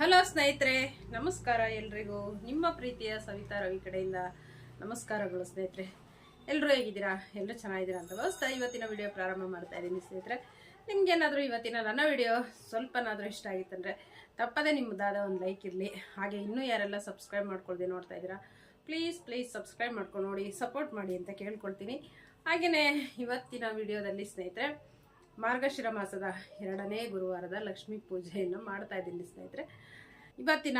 Hello ಸ್ನೇಹಿತರೆ, ನಮಸ್ಕಾರ ಎಲ್ರಿಗೂ. ನಿಮ್ಮ ಪ್ರೀತಿಯ ಸವಿತಾ ರವಿ ಕಡೆಯಿಂದ ನಮಸ್ಕಾರಗಳು ಸ್ನೇಹಿತರೆ. ಎಲ್ಲರೂ ಹೇಗಿದ್ದೀರಾ? ಎಲ್ಲರೂ ಚೆನ್ನಾಗಿದ್ದೀರಾ ಅಂತ ಭಾವಿಸ್ತಾ ಇವತ್ತಿನ ವಿಡಿಯೋ ಪ್ರಾರಂಭ ಮಾಡ್ತಾ ಇದ್ದೀನಿ ಸ್ನೇಹಿತರೆ. ನಿಮಗೇನಾದರೂ ಇವತ್ತಿನ ನನ್ನ ವಿಡಿಯೋ ಸ್ವಲ್ಪನಾದರೂ ಇಷ್ಟ ಆಗಿತ್ತಂದರೆ ತಪ್ಪದೇ ನಿಮ್ಮದಾದ ಒಂದು ಲೈಕ್ ಇರಲಿ. ಹಾಗೆ ಇನ್ನೂ ಯಾರೆಲ್ಲ ಸಬ್ಸ್ಕ್ರೈಬ್ ಮಾಡ್ಕೊಳ್ದೆ ನೋಡ್ತಾ ಇದ್ದೀರಾ ಪ್ಲೀಸ್ ಪ್ಲೀಸ್ ಸಬ್ಸ್ಕ್ರೈಬ್ ಮಾಡ್ಕೊಂಡು ನೋಡಿ ಸಪೋರ್ಟ್ ಮಾಡಿ ಅಂತ ಕೇಳ್ಕೊಳ್ತೀನಿ. ಹಾಗೆಯೇ ಇವತ್ತಿನ ವಿಡಿಯೋದಲ್ಲಿ ಸ್ನೇಹಿತರೆ ಮಾರ್ಗಶಿರ ಮಾಸದ ಎರಡನೇ ಗುರುವಾರದ ಲಕ್ಷ್ಮೀ ಪೂಜೆಯನ್ನು ಮಾಡ್ತಾ ಇದ್ದೀನಿ ಸ್ನೇಹಿತರೆ. ಇವತ್ತಿನ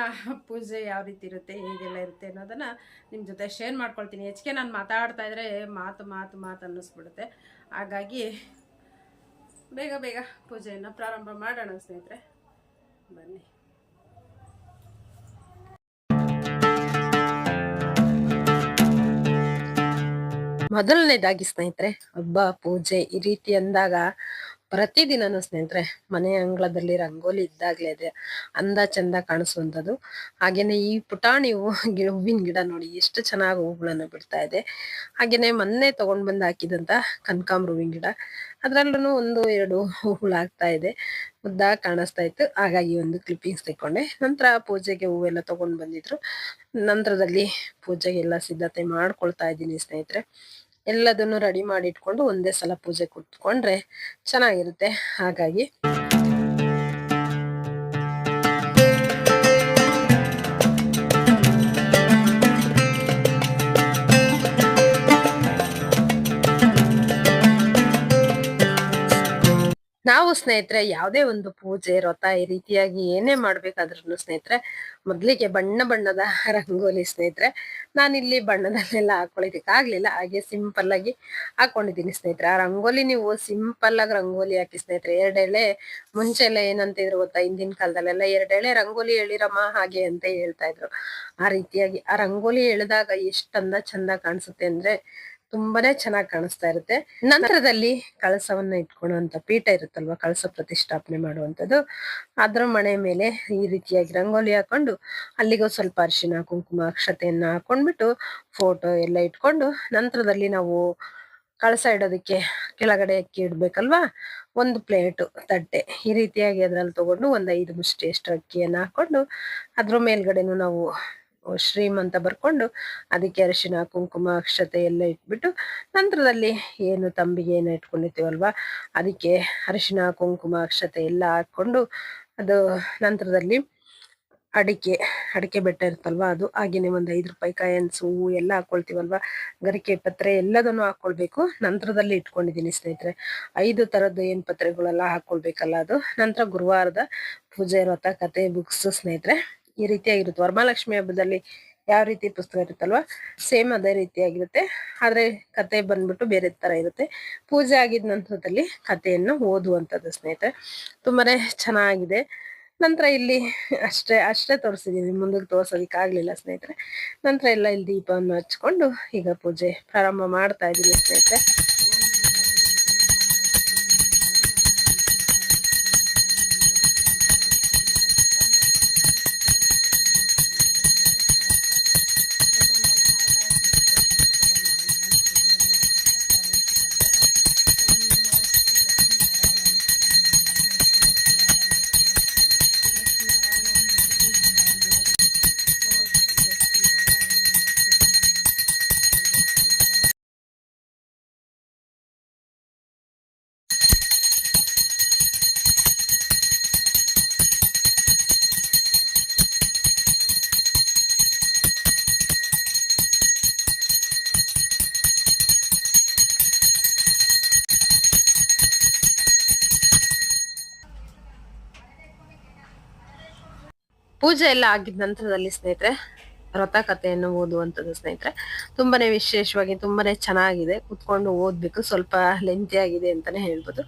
ಪೂಜೆ ಯಾವ ರೀತಿ ಇರುತ್ತೆ, ಹೇಗೆಲ್ಲ ಇರುತ್ತೆ ಅನ್ನೋದನ್ನು ನಿಮ್ಮ ಜೊತೆ ಶೇರ್ ಮಾಡ್ಕೊಳ್ತೀನಿ. ಹೆಚ್ಚಿಗೆ ನಾನು ಮಾತಾಡ್ತಾ ಇದ್ರೆ ಮಾತು ಮಾತು ಮಾತು ಅನ್ನಿಸ್ಬಿಡುತ್ತೆ. ಹಾಗಾಗಿ ಬೇಗ ಬೇಗ ಪೂಜೆಯನ್ನು ಪ್ರಾರಂಭ ಮಾಡೋಣ ಸ್ನೇಹಿತರೆ. ಬನ್ನಿ. ಮೊದಲನೇದಾಗಿ ಸ್ನೇಹಿತರೆ, ಹಬ್ಬ ಪೂಜೆ ಈ ರೀತಿ ಅಂದಾಗ ಪ್ರತಿದಿನನೂ ಸ್ನೇಹಿತರೆ, ಮನೆ ಅಂಗಳದಲ್ಲಿ ರಂಗೋಲಿ ಇದ್ದಾಗಲೇ ಇದೆ. ಅಂದ ಚಂದ ಕಾಣಿಸುವಂಥದ್ದು. ಹಾಗೆಯೇ ಈ ಪುಟಾಣಿ ಹೂವು ಗಿ- ಹೂವಿನ ಗಿಡ ನೋಡಿ ಎಷ್ಟು ಚೆನ್ನಾಗಿ ಹೂಗಳನ್ನು ಬಿಡ್ತಾ ಇದೆ. ಹಾಗೆಯೇ ಮೊನ್ನೆ ತಗೊಂಡ್ ಬಂದು ಹಾಕಿದಂಥ ಕನಕಾಂಬ್ರ ಹೂವಿನ ಗಿಡ. ಅದರಲ್ಲೂ ಒಂದು, ಎರಡು ಹೂಗಳಾಗ್ತಾ ಇದೆ. ಮುದ್ದಾಗಿ ಕಾಣಿಸ್ತಾ ಇತ್ತು. ಹಾಗಾಗಿ ಒಂದು ಕ್ಲಿಪ್ಪಿಂಗ್ಸ್ ತೆಕ್ಕೊಂಡೆ. ನಂತರ ಪೂಜೆಗೆ ಹೂವೆಲ್ಲ ತೊಗೊಂಡು ಬಂದಿದ್ರು. ನಂತರದಲ್ಲಿ ಪೂಜೆಗೆಲ್ಲ ಸಿದ್ಧತೆ ಮಾಡ್ಕೊಳ್ತಾ ಇದ್ದೀನಿ ಸ್ನೇಹಿತರೆ. ಎಲ್ಲದನ್ನು ರೆಡಿ ಮಾಡಿ ಇಟ್ಕೊಂಡು ಒಂದೇ ಸಲ ಪೂಜೆ ಕುತ್ಕೊಂಡ್ರೆ ಚೆನ್ನಾಗಿರುತ್ತೆ. ಹಾಗಾಗಿ ನಾವು ಸ್ನೇಹಿತರೆ ಯಾವುದೇ ಒಂದು ಪೂಜೆ ವ್ರತ ಈ ರೀತಿಯಾಗಿ ಏನೇ ಮಾಡ್ಬೇಕಾದ್ರೂ ಸ್ನೇಹಿತರೆ, ಮೊದ್ಲಿಗೆ ಬಣ್ಣ ಬಣ್ಣದ ರಂಗೋಲಿ ಸ್ನೇಹಿತರೆ, ನಾನಿಲ್ಲಿ ಬಣ್ಣದಲ್ಲೆಲ್ಲ ಹಾಕೊಳ್ಳೋದಕ್ಕೆ ಆಗ್ಲಿಲ್ಲ ಹಾಗೆ ಸಿಂಪಲ್ ಆಗಿ ಹಾಕೊಂಡಿದ್ದೀನಿ ಸ್ನೇಹಿತರೆ. ಆ ರಂಗೋಲಿ ನೀವು ಸಿಂಪಲ್ ಆಗಿ ರಂಗೋಲಿ ಹಾಕಿ ಸ್ನೇಹಿತರೆ, ಎರಡೆಳೆ ಮುಂಚೆ ಎಲ್ಲ ಏನಂತಿದ್ರು ಗೊತ್ತಾ? ಹಿಂದಿನ ಕಾಲದಲ್ಲೆಲ್ಲ ಎರಡೆಳೆ ರಂಗೋಲಿ ಎಳಿರಮ್ಮ ಹಾಗೆ ಅಂತ ಹೇಳ್ತಾ ಇದ್ರು. ಆ ರೀತಿಯಾಗಿ ಆ ರಂಗೋಲಿ ಎಳೆದಾಗ ಎಷ್ಟಂದ ಚಂದ ಕಾಣಿಸುತ್ತೆ ಅಂದ್ರೆ ತುಂಬಾನೇ ಚೆನ್ನಾಗಿ ಕಾಣಿಸ್ತಾ ಇರುತ್ತೆ. ನಂತರದಲ್ಲಿ ಕಳಸವನ್ನ ಇಟ್ಕೊಳ್ಳುವಂತ ಪೀಠ ಇರುತ್ತಲ್ವಾ? ಕಳಸ ಪ್ರತಿಷ್ಠಾಪನೆ ಮಾಡುವಂಥದ್ದು. ಅದ್ರ ಮನೆ ಮೇಲೆ ಈ ರೀತಿಯಾಗಿ ರಂಗೋಲಿ ಹಾಕೊಂಡು ಅಲ್ಲಿಗೂ ಸ್ವಲ್ಪ ಅರಿಶಿನ ಕುಂಕುಮ, ಅಕ್ಷತೆಯನ್ನ ಹಾಕೊಂಡ್ಬಿಟ್ಟು ಫೋಟೋ ಎಲ್ಲ ಇಟ್ಕೊಂಡು ನಂತರದಲ್ಲಿ ನಾವು ಕಳಸ ಇಡೋದಕ್ಕೆ ಕೆಳಗಡೆ ಅಕ್ಕಿ ಇಡ್ಬೇಕಲ್ವಾ? ಒಂದು ಪ್ಲೇಟು ತಟ್ಟೆ. ಈ ರೀತಿಯಾಗಿ ಅದ್ರಲ್ಲಿ ತಗೊಂಡು ಒಂದು ಐದು ಮುಷ್ಟಿ ಅಕ್ಕಿಯನ್ನ ಹಾಕೊಂಡು ಅದ್ರ ಮೇಲ್ಗಡೆನೂ ನಾವು ಶ್ರೀಮ್ ಅಂತ ಬರ್ಕೊಂಡು ಅದಕ್ಕೆ ಅರಿಶಿನ, ಕುಂಕುಮ, ಅಕ್ಷತೆ ಎಲ್ಲ ಇಟ್ಬಿಟ್ಟು ನಂತರದಲ್ಲಿ ಏನು ತಂಬಿಗೆ ಏನು ಇಟ್ಕೊಂಡಿರ್ತೀವಲ್ವ, ಅದಕ್ಕೆ ಅರಿಶಿನ, ಕುಂಕುಮ, ಅಕ್ಷತೆ ಎಲ್ಲ ಹಾಕ್ಕೊಂಡು ಅದು ನಂತರದಲ್ಲಿ ಅಡಿಕೆ ಅಡಿಕೆ ಬೆಟ್ಟ ಇರುತ್ತಲ್ವಾ, ಅದು ಹಾಗೇನೆ ಒಂದು ಐದು ರೂಪಾಯಿ ಕಾಯನ್ಸ್ ಹೂವು ಎಲ್ಲ ಹಾಕ್ಕೊಳ್ತೀವಲ್ವ, ಗರಿಕೆ, ಪತ್ರೆ ಎಲ್ಲದನ್ನು ಹಾಕ್ಕೊಳ್ಬೇಕು. ನಂತರದಲ್ಲಿ ಇಟ್ಕೊಂಡಿದ್ದೀನಿ ಸ್ನೇಹಿತರೆ, ಐದು ಥರದ್ದು ಏನು ಪತ್ರೆಗಳೆಲ್ಲ ಹಾಕ್ಕೊಳ್ಬೇಕಲ್ಲ ಅದು. ನಂತರ ಗುರುವಾರದ ಪೂಜೆ ವ್ರತ ಕತೆ ಬುಕ್ಸ್ ಸ್ನೇಹಿತರೆ ಈ ರೀತಿಯಾಗಿರುತ್ತೆ. ವರಮಹಾಲಕ್ಷ್ಮಿ ಹಬ್ಬದಲ್ಲಿ ಯಾವ ರೀತಿ ಪುಸ್ತಕ ಇರುತ್ತಲ್ವಾ? ಸೇಮ್ ಅದೇ ರೀತಿಯಾಗಿರುತ್ತೆ. ಆದ್ರೆ ಕತೆ ಬಂದ್ಬಿಟ್ಟು ಬೇರೆ ತರ ಇರುತ್ತೆ. ಪೂಜೆ ಆಗಿದ ನಂತರದಲ್ಲಿ ಕಥೆಯನ್ನು ಓದುವಂಥದ್ದು ಸ್ನೇಹಿತರೆ. ತುಂಬಾನೇ ಚೆನ್ನಾಗಿದೆ. ನಂತರ ಇಲ್ಲಿ ಅಷ್ಟೇ ಅಷ್ಟೇ ತೋರಿಸಿದೀನಿ. ಮುಂದಕ್ಕೆ ತೋರ್ಸೋದಕ್ಕೆ ಆಗ್ಲಿಲ್ಲ ಸ್ನೇಹಿತರೆ. ನಂತರ ಎಲ್ಲ ಇಲ್ಲಿ ದೀಪವನ್ನು ಹಚ್ಕೊಂಡು ಈಗ ಪೂಜೆ ಪ್ರಾರಂಭ ಮಾಡ್ತಾ ಇದ್ದೀನಿ ಸ್ನೇಹಿತರೆ. ಪೂಜೆ ಎಲ್ಲ ಆಗಿದ ನಂತರದಲ್ಲಿ ಸ್ನೇಹಿತರೆ ವ್ರತ ಕಥೆಯನ್ನು ಓದುವಂಥದ್ದು ಸ್ನೇಹಿತರೆ, ತುಂಬಾನೇ ವಿಶೇಷವಾಗಿ ತುಂಬಾನೇ ಚೆನ್ನಾಗಿದೆ. ಕುತ್ಕೊಂಡು ಓದ್ಬೇಕು, ಸ್ವಲ್ಪ ಲೆಂತಿ ಆಗಿದೆ ಅಂತಾನೆ ಹೇಳ್ಬೋದು.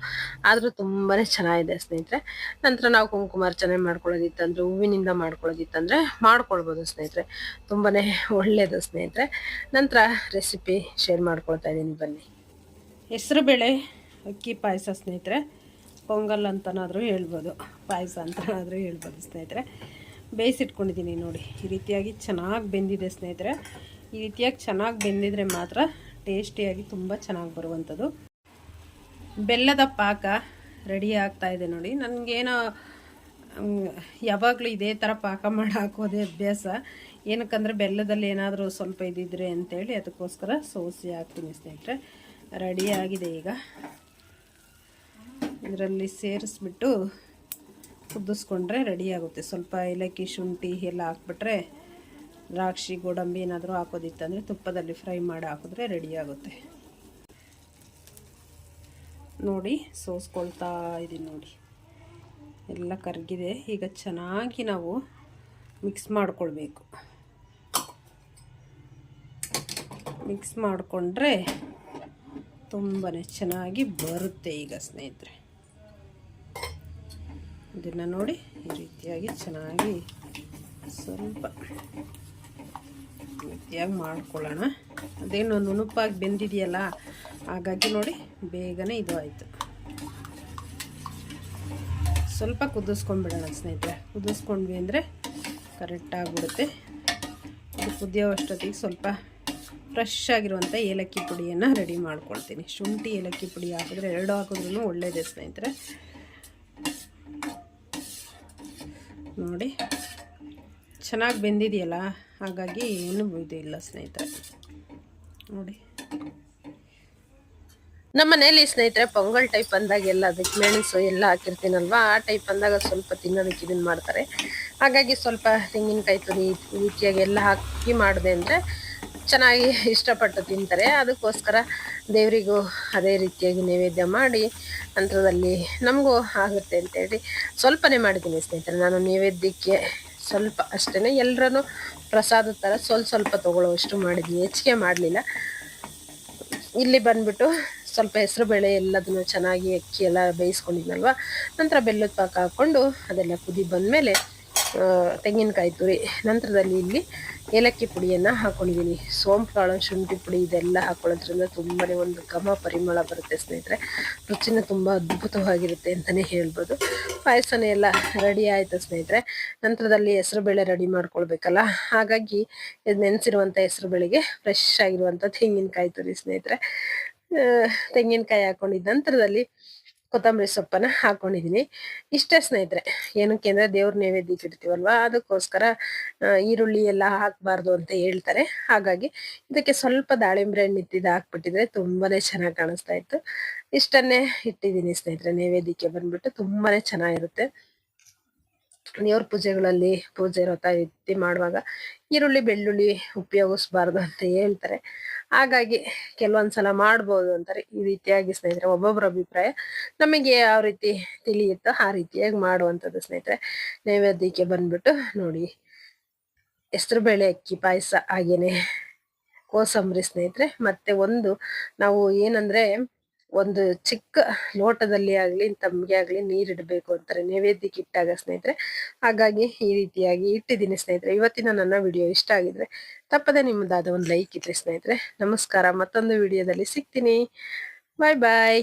ಆದ್ರೂ ತುಂಬಾನೇ ಚೆನ್ನಾಗಿದೆ ಸ್ನೇಹಿತರೆ. ನಂತರ ನಾವು ಕುಂಕುಮಾರ್ಚನೆ ಮಾಡ್ಕೊಳ್ಳೋದಿತ್ತಂದ್ರೆ, ಹೂವಿನಿಂದ ಮಾಡ್ಕೊಳ್ಳೋದಿತ್ತಂದ್ರೆ ಮಾಡ್ಕೊಳ್ಬೋದು ಸ್ನೇಹಿತರೆ. ತುಂಬಾನೇ ಒಳ್ಳೇದು ಸ್ನೇಹಿತರೆ. ನಂತರ ರೆಸಿಪಿ ಶೇರ್ ಮಾಡ್ಕೊಳ್ತಾ ಇದ್ದೀನಿ, ಬನ್ನಿ. ಹೆಸರು ಬೇಳೆ, ಅಕ್ಕಿ ಪಾಯಸ ಸ್ನೇಹಿತರೆ. ಪೊಂಗಲ್ ಅಂತನಾದರೂ ಹೇಳ್ಬೋದು. ಪಾಯಸ ಅಂತನಾದರೂ ಹೇಳ್ಬೋದು ಸ್ನೇಹಿತರೆ. ಬೇಯಿಸಿಟ್ಕೊಂಡಿದ್ದೀನಿ ನೋಡಿ. ಈ ರೀತಿಯಾಗಿ ಚೆನ್ನಾಗಿ ಬೆಂದಿದೆ ಸ್ನೇಹಿತರೆ. ಈ ರೀತಿಯಾಗಿ ಚೆನ್ನಾಗಿ ಬೆಂದಿದ್ರೆ ಮಾತ್ರ ಟೇಸ್ಟಿಯಾಗಿ ತುಂಬ ಚೆನ್ನಾಗಿ ಬರುವಂಥದ್ದು. ಬೆಲ್ಲದ ಪಾಕ ರೆಡಿ ಆಗ್ತಾ ಇದೆ ನೋಡಿ. ನನಗೇನೋ ಯಾವಾಗಲೂ ಇದೇ ಥರ ಪಾಕ ಮಾಡಿ ಹಾಕೋದೇ ಅಭ್ಯಾಸ. ಏನಕ್ಕಂದರೆ ಬೆಲ್ಲದಲ್ಲಿ ಏನಾದರೂ ಸ್ವಲ್ಪ ಇದ್ದಿದ್ರೆ ಅಂತೇಳಿ ಅದಕ್ಕೋಸ್ಕರ ಸೋಸಿ ಹಾಕ್ತೀನಿ ಸ್ನೇಹಿತರೆ. ರೆಡಿ ಆಗಿದೆ ಈಗ. ಇದರಲ್ಲಿ ಸೇರಿಸ್ಬಿಟ್ಟು ಕುದಿಸ್ಕೊಂಡ್ರೆ ರೆಡಿ ಆಗುತ್ತೆ. ಸ್ವಲ್ಪ ಏಲಕ್ಕಿ, ಶುಂಠಿ ಎಲ್ಲ ಹಾಕ್ಬಿಟ್ರೆ ದ್ರಾಕ್ಷಿ, ಗೋಡಂಬಿ ಏನಾದರೂ ಹಾಕೋದಿತ್ತಂದರೆ ತುಪ್ಪದಲ್ಲಿ ಫ್ರೈ ಮಾಡಿ ಹಾಕಿದ್ರೆ ರೆಡಿ ಆಗುತ್ತೆ. ನೋಡಿ, ಸೋಸ್ಕೊಳ್ತಾ ಇದ್ದೀನಿ ನೋಡಿ. ಎಲ್ಲ ಕರಗಿದೆ. ಈಗ ಚೆನ್ನಾಗಿ ನಾವು ಮಿಕ್ಸ್ ಮಾಡಿಕೊಳ್ಬೇಕು. ಮಿಕ್ಸ್ ಮಾಡಿಕೊಂಡ್ರೆ ತುಂಬಾ ಚೆನ್ನಾಗಿ ಬರುತ್ತೆ ಈಗ ಸ್ನೇಹಿತರೆ. ಇದನ್ನು ನೋಡಿ ಈ ರೀತಿಯಾಗಿ ಚೆನ್ನಾಗಿ ಸ್ವಲ್ಪ ರೀತಿಯಾಗಿ ಮಾಡ್ಕೊಳ್ಳೋಣ. ಅದೇನು ನುಣುಪಾಗಿ ಬೆಂದಿದೆಯಲ್ಲ, ಹಾಗಾಗಿ ನೋಡಿ ಬೇಗನೆ ಇದು ಆಯಿತು. ಸ್ವಲ್ಪ ಕುದಿಸ್ಕೊಂಡ್ಬಿಡೋಣ ಸ್ನೇಹಿತರೆ. ಕುದಿಸ್ಕೊಂಡ್ವಿ ಅಂದರೆ ಕರೆಕ್ಟಾಗಿಬಿಡುತ್ತೆ ಇದು ಕುದಿಯೋ ಅಷ್ಟೊತ್ತಿಗೆ ಸ್ವಲ್ಪ ಫ್ರೆಶ್ ಆಗಿರುವಂಥ ಏಲಕ್ಕಿ ಪುಡಿಯನ್ನು ರೆಡಿ ಮಾಡ್ಕೊಳ್ತೀನಿ. ಶುಂಠಿ ಏಲಕ್ಕಿ ಪುಡಿ ಹಾಕಿದ್ರೆ ಎರಡು ಹಾಕಿದ್ರೂ ಒಳ್ಳೆಯದೇ ಸ್ನೇಹಿತರೆ. ನೋಡಿ. ಚೆನ್ನಾಗಿ ಬೆಂದಿದೆಯಲ್ಲ? ಹಾಗಾಗಿ ಏನು ಇದು ಇಲ್ಲ ಸ್ನೇಹಿತರೆ. ನೋಡಿ. ನಮ್ಮ ಮನೇಲಿ ಸ್ನೇಹಿತರೆ, ಪೊಂಗಲ್ ಟೈಪ್ ಅಂದಾಗ ಎಲ್ಲ ಅದಕ್ಕೆ ಮೆಣಸು ಎಲ್ಲ ಹಾಕಿರ್ತೀನಲ್ವ? ಆ ಟೈಪ್ ಅಂದಾಗ ಸ್ವಲ್ಪ ತಿನ್ನೋದಕ್ಕೆ ಇದನ್ನು ಮಾಡ್ತಾರೆ. ಹಾಗಾಗಿ ಸ್ವಲ್ಪ ತೆಂಗಿನಕಾಯಿ ತುರಿ ಈ ಎಲ್ಲ ಹಾಕಿ ಮಾಡಿದೆ ಅಂದರೆ ಚೆನ್ನಾಗಿ ಇಷ್ಟಪಟ್ಟು ತಿಂತಾರೆ. ಅದಕ್ಕೋಸ್ಕರ ದೇವರಿಗೂ ಅದೇ ರೀತಿಯಾಗಿ ನೈವೇದ್ಯ ಮಾಡಿ ನಂತರದಲ್ಲಿ ನಮಗೂ ಆಗುತ್ತೆ ಅಂತೇಳಿ ಸ್ವಲ್ಪನೇ ಮಾಡಿದ್ದೀನಿ ಸ್ನೇಹಿತರೆ. ನಾನು ನೈವೇದ್ಯಕ್ಕೆ ಸ್ವಲ್ಪ ಅಷ್ಟೇ ಎಲ್ಲರೂ ಪ್ರಸಾದ ಥರ ಸ್ವಲ್ಪ ಸ್ವಲ್ಪ ತೊಗೊಳ್ಳೋವಷ್ಟು ಮಾಡಿದ್ದೀನಿ. ಹೆಚ್ಚಿಗೆ ಮಾಡಲಿಲ್ಲ. ಇಲ್ಲಿ ಬಂದುಬಿಟ್ಟು ಸ್ವಲ್ಪ ಹೆಸರು ಬೇಳೆ ಎಲ್ಲದನ್ನು ಚೆನ್ನಾಗಿ ಅಕ್ಕಿ ಎಲ್ಲ ಬೇಯಿಸ್ಕೊಂಡಿದ್ನಲ್ವ? ನಂತರ ಬೆಲ್ಲದ ಪಾಕ ಹಾಕ್ಕೊಂಡು ಅದೆಲ್ಲ ಕುದಿ ಬಂದಮೇಲೆ ತೆಂಗಿನಕಾಯಿ ತುರಿ. ನಂತರದಲ್ಲಿ ಇಲ್ಲಿ ಏಲಕ್ಕಿ ಪುಡಿಯನ್ನು ಹಾಕೊಂಡಿದ್ದೀನಿ ಸೋಂಪು ಕಾಳು ಶುಂಠಿ ಪುಡಿ ಇದೆಲ್ಲ ಹಾಕೊಳ್ಳೋದ್ರಿಂದ ತುಂಬಾ ಒಂದು ಘಮ ಪರಿಮಳ ಬರುತ್ತೆ ಸ್ನೇಹಿತರೆ. ರುಚಿನ ತುಂಬ ಅದ್ಭುತವಾಗಿರುತ್ತೆ ಅಂತಲೇ ಹೇಳ್ಬೋದು. ಪಾಯಸನೇ ಎಲ್ಲ ರೆಡಿ ಆಯಿತು ಸ್ನೇಹಿತರೆ? ನಂತರದಲ್ಲಿ ಹೆಸರುಬೇಳೆ ರೆಡಿ ಮಾಡ್ಕೊಳ್ಬೇಕಲ್ಲ? ಹಾಗಾಗಿ ನೆನೆಸಿರುವಂಥ ಹೆಸರುಬೇಳೆಗೆ ಫ್ರೆಶ್ ಆಗಿರುವಂಥ ತೆಂಗಿನಕಾಯಿ ತುರಿ ಸ್ನೇಹಿತರೆ. ತೆಂಗಿನಕಾಯಿ ಹಾಕ್ಕೊಂಡಿದ್ದ ನಂತರದಲ್ಲಿ ಕೊತ್ತಂಬರಿ ಸೊಪ್ಪನ್ನ ಹಾಕೊಂಡಿದೀನಿ. ಇಷ್ಟೇ ಸ್ನೇಹಿತರೆ, ಏನಕ್ಕೆ ಅಂದ್ರೆ ದೇವ್ರ ನೈವೇದ್ಯಕ್ಕೆ ಇಡ್ತೀವಲ್ವಾ ಅದಕ್ಕೋಸ್ಕರ ಈರುಳ್ಳಿ ಎಲ್ಲ ಹಾಕ್ಬಾರ್ದು ಅಂತ ಹೇಳ್ತಾರೆ. ಹಾಗಾಗಿ ಇದಕ್ಕೆ ಸ್ವಲ್ಪ ದಾಳಿಂಬೆ ಹಣ್ಣು ಇತ್ತಿದ್ದು ಹಾಕ್ಬಿಟ್ಟಿದ್ರೆ ತುಂಬಾನೇ ಚೆನ್ನಾಗಿ ಕಾಣಿಸ್ತಾ ಇತ್ತು. ಇಷ್ಟನ್ನೇ ಇಟ್ಟಿದ್ದೀನಿ ಸ್ನೇಹಿತರೆ, ನೈವೇದ್ಯಕ್ಕೆ ಬಂದ್ಬಿಟ್ಟು ತುಂಬಾನೇ ಚೆನ್ನಾಗಿರುತ್ತೆ. ದೇವ್ರ ಪೂಜೆಗಳಲ್ಲಿ ಪೂಜೆ ವ್ರತ ಎತ್ತಿ ಮಾಡುವಾಗ ಈರುಳ್ಳಿ, ಬೆಳ್ಳುಳ್ಳಿ ಉಪಯೋಗಿಸ್ಬಾರ್ದು ಅಂತ ಹೇಳ್ತಾರೆ. ಹಾಗಾಗಿ ಕೆಲವೊಂದ್ಸಲ ಮಾಡ್ಬೋದು ಅಂತಾರೆ. ಈ ರೀತಿಯಾಗಿ ಸ್ನೇಹಿತರೆ ಒಬ್ಬೊಬ್ಬರ ಅಭಿಪ್ರಾಯ ನಮಗೆ ಯಾವ ರೀತಿ ತಿಳಿಯುತ್ತೋ ಆ ರೀತಿಯಾಗಿ ಮಾಡುವಂಥದ್ದು ಸ್ನೇಹಿತರೆ. ನೈವೇದ್ಯಕ್ಕೆ ಬಂದ್ಬಿಟ್ಟು ನೋಡಿ. ಹೆಸರು ಬೇಳೆ, ಅಕ್ಕಿ, ಪಾಯಸ ಹಾಗೇನೆ ಕೋಸಂಬರಿ ಸ್ನೇಹಿತರೆ. ಮತ್ತೆ ಒಂದು ನಾವು ಏನಂದ್ರೆ ಒಂದು ಚಿಕ್ಕ ಲೋಟದಲ್ಲಿ ಆಗಲಿ ತಮಗೆ ಆಗಲಿ ನೀರಿಡಬೇಕು ಅಂತಾರೆ. ನೈವೇದ್ಯಕ್ಕೆ ಇಟ್ಟಾಗ ಸ್ನೇಹಿತರೆ, ಹಾಗಾಗಿ ಈ ರೀತಿಯಾಗಿ ಇಟ್ಟಿದ್ದೀನಿ ಸ್ನೇಹಿತರೆ. ಇವತ್ತಿನ ನನ್ನ ವಿಡಿಯೋ ಇಷ್ಟ ಆಗಿದ್ರೆ ತಪ್ಪದೆ ನಿಮ್ಮದಾದ ಒಂದು ಲೈಕ್ ಇದ್ರೆ ಸ್ನೇಹಿತರೆ, ನಮಸ್ಕಾರ. ಮತ್ತೊಂದು ವಿಡಿಯೋದಲ್ಲಿ ಸಿಗ್ತೀನಿ. ಬಾಯ್ ಬಾಯ್